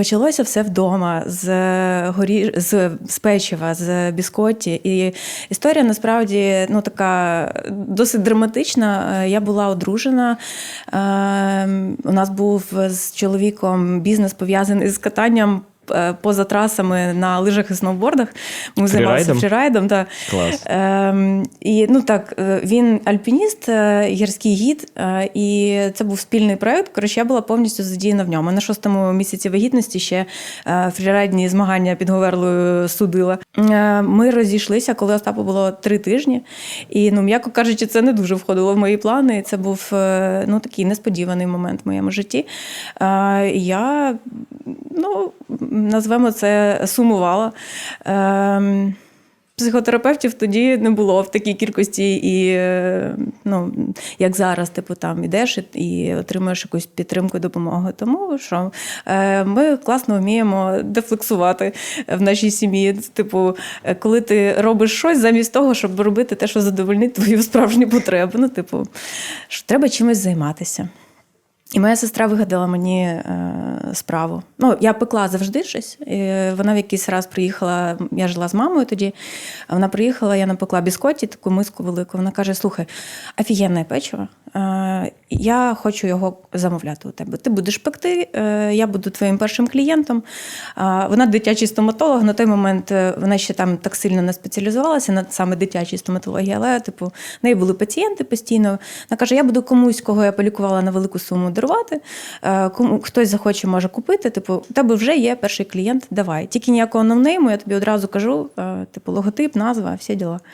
Почалося все вдома з горі з, з печива, з біскотті. І історія насправді ну така досить драматична. Е, Я була одружена. Е, У нас був з чоловіком бізнес пов'язаний з катанням. Е, Поза трасами на лижах і сноубордах ми займалися Фрірайдом? Да. Клас. Ем, і ну так, е, він альпініст, е, гірський гід, е, і це був спільний проект. Коротше, я була повністю задіяна в ньому. На шостому місяці вагітності ще е, фрірайдні змагання під Говерлою судила. Е, Ми розійшлися, коли Остапу було три тижні. І, ну, м'яко кажучи, це не дуже входило в мої плани. Це був е, ну, такий несподіваний момент в моєму житті. Е, Я, ну, назвемо це сумувала. Ем, Психотерапевтів тоді не було в такій кількості, і е, ну як зараз, типу, там ідеш і, отримуєш якусь підтримку допомогу. Тому що е, ми класно вміємо дефлексувати в нашій сім'ї. Типу, коли ти робиш щось замість того, щоб робити те, що задовольнить твої справжні потреби. Ну, типу, що треба чимось займатися. І моя сестра вигадала мені е, справу. Ну, я пекла завжди щось. І вона в якийсь раз приїхала, я жила з мамою тоді. Вона приїхала, я напекла біскотті, таку миску велику. Вона каже: слухай, офігенне печиво. Е, я хочу його замовляти у тебе. Ти будеш пекти, е, я буду твоїм першим клієнтом. А, Вона дитячий стоматолог. На той момент е, вона ще там так сильно не спеціалізувалася на саме дитячій стоматології, але типу, в неї були пацієнти постійно. Вона каже: я буду комусь, кого я полікувала на велику суму дарувати. е, Кому хтось захоче, може купити. Типу, у тебе вже є перший клієнт, давай. Тільки ніякого новнейму, я тобі одразу кажу, е, типу, логотип, назва, всі діла.